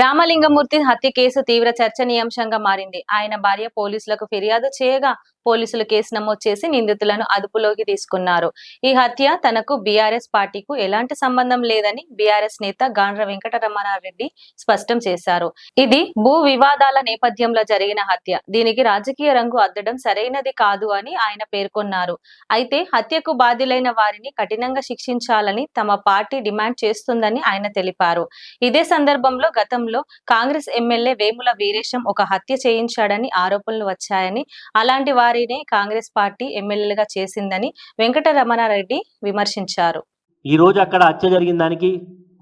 రామలింగమూర్తి హత్య కేసు తీవ్ర చర్చనీయాంశంగా మారింది. ఆయన భార్య పోలీసులకు ఫిర్యాదు చేయగా పోలీసులు కేసు నమోదు చేసి నిందితులను అదుపులోకి తీసుకున్నారు. ఈ హత్య తనకు బీఆర్ఎస్ పార్టీకు ఎలాంటి సంబంధం లేదని బీఆర్ఎస్ నేత గాండ్ర వెంకటరమణారెడ్డి స్పష్టం చేశారు. ఇది భూ వివాదాల నేపథ్యంలో జరిగిన హత్య. దీనికి రాజకీయ రంగు అద్దడం సరైనది కాదు అని ఆయన పేర్కొన్నారు. అయితే హత్యకు బాధ్యులైన వారిని కఠినంగా శిక్షించాలని తమ పార్టీ డిమాండ్ చేస్తుందని ఆయన తెలిపారు. ఇదే సందర్భంలో గతంలో కాంగ్రెస్ ఎమ్మెల్యే వేముల వీరేశం ఒక హత్య చేయించాడని ఆరోపణలు వచ్చాయని అలాంటి తివారీనే కాంగ్రెస్ పార్టీ ఎమ్మెల్యేలుగా చేసిందని వెంకటరమణారెడ్డి విమర్శించారు. ఈ రోజు అక్కడ హత్య జరిగిన దానికి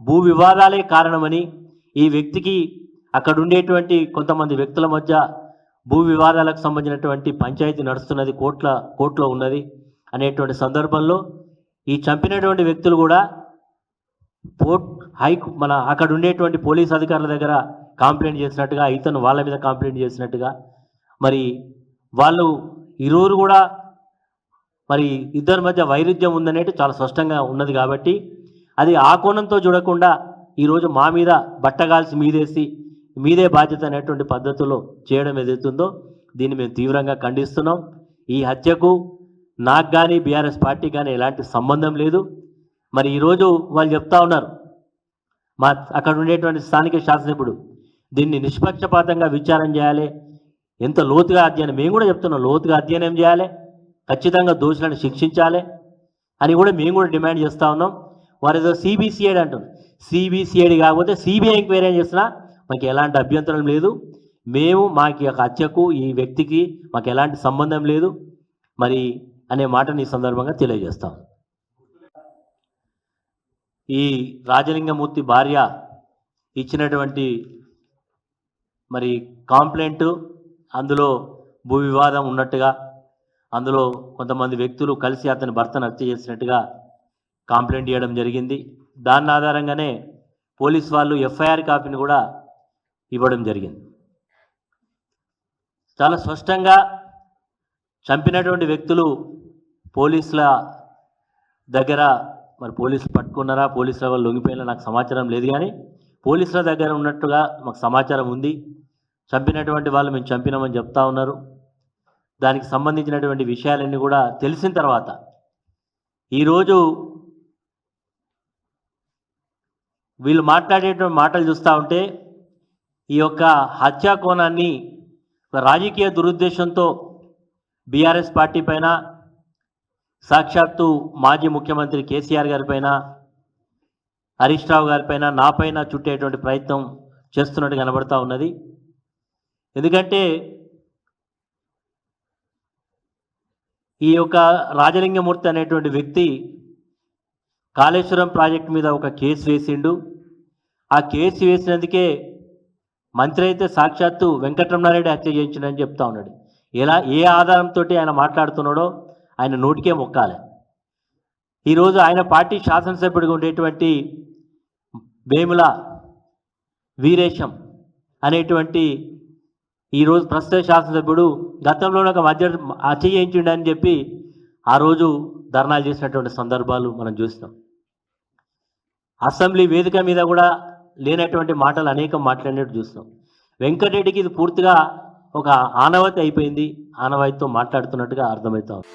భూ వివాదాలే కారణమని ఈ వ్యక్తికి అక్కడ ఉండేటువంటి కొంతమంది వ్యక్తుల మధ్య భూ వివాదాలకు సంబంధించినటువంటి పంచాయతీ నడుస్తున్నది కోట్ల కోర్టులో ఉన్నది అనేటువంటి సందర్భంలో ఈ చంపినటువంటి వ్యక్తులు కూడా పోర్ట్ హైక్ మన అక్కడ ఉండేటువంటి పోలీస్ అధికారుల దగ్గర కంప్లైంట్ చేసినట్టుగా ఇతను వాళ్ళ మీద కంప్లైంట్ చేసినట్టుగా మరి వాళ్ళు ఇరువురు కూడా మరి ఇద్దరి మధ్య వైరుధ్యం ఉందనేది చాలా స్పష్టంగా ఉన్నది కాబట్టి అది ఆ కోణంతో చూడకుండా ఈరోజు మా మీద బట్టగాల్సి మీదేసి మీదే బాధ్యత అనేటువంటి పద్ధతిలో చేయడం ఎదుగుతుందో దీన్ని మేము తీవ్రంగా ఖండిస్తున్నాం. ఈ హత్యకు నాకు కానీ బీఆర్ఎస్ పార్టీ కానీ ఎలాంటి సంబంధం లేదు. మరి ఈరోజు వాళ్ళు చెప్తా ఉన్నారు మా అక్కడ ఉండేటువంటి స్థానిక శాసనసభ్యుడు దీన్ని నిష్పక్షపాతంగా విచారం చేయాలి ఎంత లోతుగా అధ్యయనం? మేము కూడా చెప్తున్నాం లోతుగా అధ్యయనం చేయాలి? ఖచ్చితంగా దోషులను శిక్షించాలి అని కూడా మేము కూడా డిమాండ్ చేస్తూ ఉన్నాం. వారు ఏదో సిబిసిఐడి అంటున్నారు. సిబిసిఐడి కాకపోతే సిబిఐ ఎంక్వైరీ చేసినా మాకు ఎలాంటి అభ్యంతరం లేదు. మేము మాకు యొక్క హత్యకు ఈ వ్యక్తికి మాకు ఎలాంటి సంబంధం లేదు. మరి అనే మాటని ఈ సందర్భంగా తెలియజేస్తాం ఈ రాజలింగమూర్తి భార్య ఇచ్చినటువంటి మరి కాంప్లైంట్ అందులో భూ వివాదం ఉన్నట్టుగా అందులో కొంతమంది వ్యక్తులు కలిసి అతని భర్తను హత్య చేసినట్టుగా కంప్లైంట్ ఇవ్వడం జరిగింది. దాని ఆధారంగానే పోలీస్ వాళ్ళు ఎఫ్ఐఆర్ కాపీని కూడా ఇవ్వడం జరిగింది. చాలా స్పష్టంగా చంపినటువంటి వ్యక్తులు పోలీసుల దగ్గర మరి పోలీసులు పట్టుకున్నారా పోలీసుల వాళ్ళు లొంగిపోయినా నాకు సమాచారం లేదు కానీ పోలీసుల దగ్గర ఉన్నట్టుగా మాకు సమాచారం ఉంది. చంపినటువంటి వాళ్ళు మేము చంపినామని చెప్తా ఉన్నారు. దానికి సంబంధించినటువంటి విషయాలన్నీ కూడా తెలిసిన తర్వాత ఈరోజు వీళ్ళు మాట్లాడేటువంటి మాటలు చూస్తూ ఉంటే ఈ యొక్క హత్యా కోణాన్ని రాజకీయ దురుద్దేశంతో బీఆర్ఎస్ పార్టీ పైన సాక్షాత్తు మాజీ ముఖ్యమంత్రి కేసీఆర్ గారిపైన హరీష్ రావు గారిపైన నాపైన చుట్టేటువంటి ప్రయత్నం చేస్తున్నట్టు కనబడతా ఉన్నది. ఎందుకంటే ఈ యొక్క రాజలింగమూర్తి అనేటువంటి వ్యక్తి కాళేశ్వరం ప్రాజెక్టు మీద ఒక కేసు వేసిండు. ఆ కేసు వేసినందుకే మంత్రి అయితే సాక్షాత్తు వెంకటరమణారెడ్డి హత్య చేయించిండని చెప్తా ఉన్నాడు. ఎలా ఏ ఆధారంతో ఆయన మాట్లాడుతున్నాడో ఆయన నోటికే మొక్కాలి. ఈరోజు ఆయన పార్టీ శాసనసభ్యుడిగా ఉండేటువంటి వేముల వీరేశం అనేటువంటి ఈరోజు ప్రస్తుత శాసనసభ్యుడు గతంలో ఒక మధ్య హత్య చేయించిండని చెప్పి ఆ రోజు ధర్నాలు చేసినటువంటి సందర్భాలు మనం చూస్తాం. అసెంబ్లీ వేదిక మీద కూడా లేనటువంటి మాటలు అనేకం మాట్లాడినట్టు చూస్తాం. వెంకటరెడ్డికి ఇది పూర్తిగా ఒక ఆనవాయితీ అయిపోయింది. ఆనవాయితీతో మాట్లాడుతున్నట్టుగా అర్థమవుతా ఉంది.